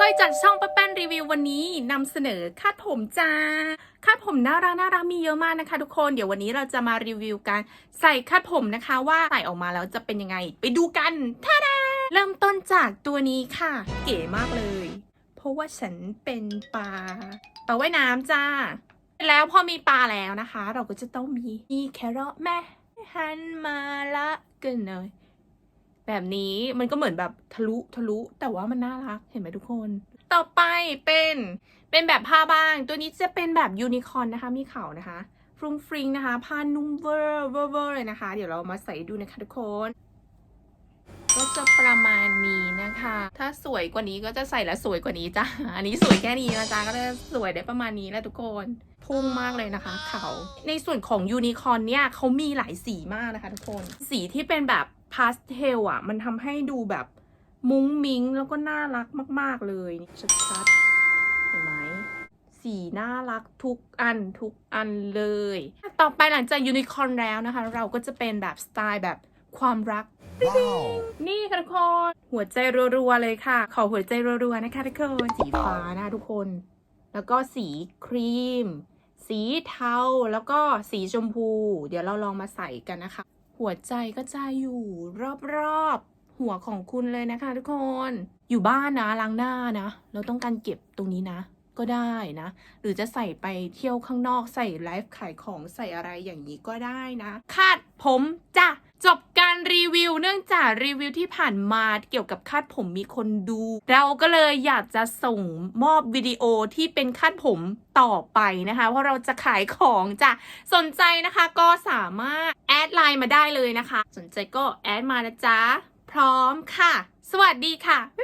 ก้อยจากช่องป้าแป้นรีวิววันนี้นำเสนอคาดผมจ้าคาดผมน่ารักน่ารักมีเยอะมากนะคะทุกคนเดี๋ยววันนี้เราจะมารีวิวการใส่คาดผมนะคะว่าใส่ออกมาแล้วจะเป็นยังไง ไปดูกันท่าดาเริ่มต้นจากตัวนี้ค่ะ เก๋มากเลย เพราะว่าฉันเป็นปลาปลาว่ายน้ำจ้า แล้วพอมีปลาแล้วนะคะ เราก็จะต้องมีมีแครอทแม่หันมาละกันหน่อย แบบนี้มันก็เหมือนแบบทะลุทะลุ แต่ว่ามันน่ารักเห็นไหมทุกคน ต่อไปเป็นเป็นแบบผ้าบ้าง ตัวนี้จะเป็นแบบยูนิคอร์นนะคะ มีเขานะคะ ฟรุงฟริงนะคะ ผ้านุ่มเวอร์เวอร์เวอร์เลยนะคะ เดี๋ยวเรามาใส่ดูนะคะทุกคนก็จะประมาณนี้นะคะ ถ้าสวยกว่านี้ก็จะใส่แล้วสวยกว่านี้จ้าอันนี้สวยแค่นี้นะจ๊ะ ก็จะสวยได้ประมาณนี้แหละทุกคน พุ่งมากเลยนะคะ เขา ในส่วนของยูนิคอร์นเนี่ยเขามีหลายสีมากนะคะทุกคน สีที่เป็นแบบ พาสเทลอะ มันทำให้ดูแบบมุ้งมิ้งแล้วก็น่ารักมาก ๆ เลยชัดๆเห็นไหมสีน่ารักทุกอันทุกอันเลย ต่อไปหลังจากยูนิคอร์นแล้วนะคะ เราก็จะเป็นแบบสไตล์แบบความรัก Wow. นี่ค่ะทุกคน หัวใจรัวๆเลยค่ะ ขอหัวใจรัวๆนะคะทุกคนสีฟ้านะทุกคน แล้วก็สีครีม สีเทาแล้วก็สีชมพู เดี๋ยวเราลองมาใส่กันนะคะ หัวใจก็จะอยู่รอบๆหัวของคุณเลยนะคะ ทุกคน อยู่บ้านนะล้างหน้านะ เราต้องการเก็บตรงนี้นะ ก็ได้นะ หรือจะใส่ไปเที่ยวข้างนอกใส่ไลฟ์ขายของใส่อะไรอย่างนี้ก็ได้นะ คาดผมจ้ะจบกา รีวิว เนื่องจากรีวิวที่ผ่านมาเกี่ยวกับคาดผมมีคนดู เราก็เลยอยากจะส่งมอบวิดีโอที่เป็นคาดผมต่อไปนะคะ เพราะเราจะขายของจ้ะสนใจนะคะก็สามารถแอดไลน์มาได้เลยนะคะ สนใจก็แอดมานะจ๊ะ พร้อมค่ะ สวัสดีค่ะบ๊ายบาย